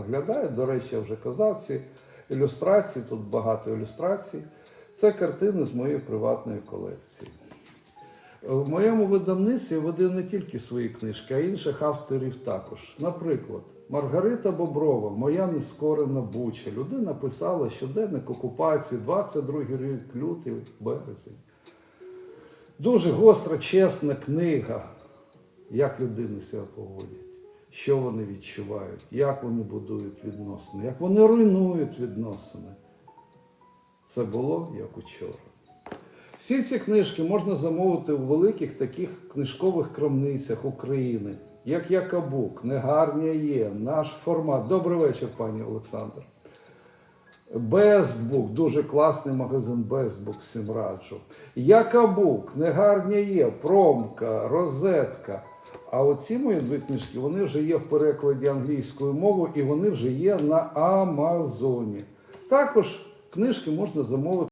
виглядає. До речі, я вже казав, ці ілюстрації, тут багато ілюстрацій. Це картини з моєї приватної колекції. В моєму видавництві видаю не тільки свої книжки, а інших авторів також. Наприклад, Маргарита Боброва, моя нескорена буча. Людина писала щоденник окупації, 22 рік, лютий, березень. Дуже гостра, чесна книга, як людини себе поводять, що вони відчувають, як вони будують відносини, як вони руйнують відносини. Це було як учора. Всі ці книжки можна замовити у великих таких книжкових крамницях України, як Якабук, Негарня є, наш формат. Добрий вечір, пані Олександр. Бестбук, дуже класний магазин Бестбук, всім раджу. Якабук, Негарня є, Промка, Розетка. А оці мої дві книжки вони вже є в перекладі англійською мовою і вони вже є на Амазоні. Також книжки можна замовити.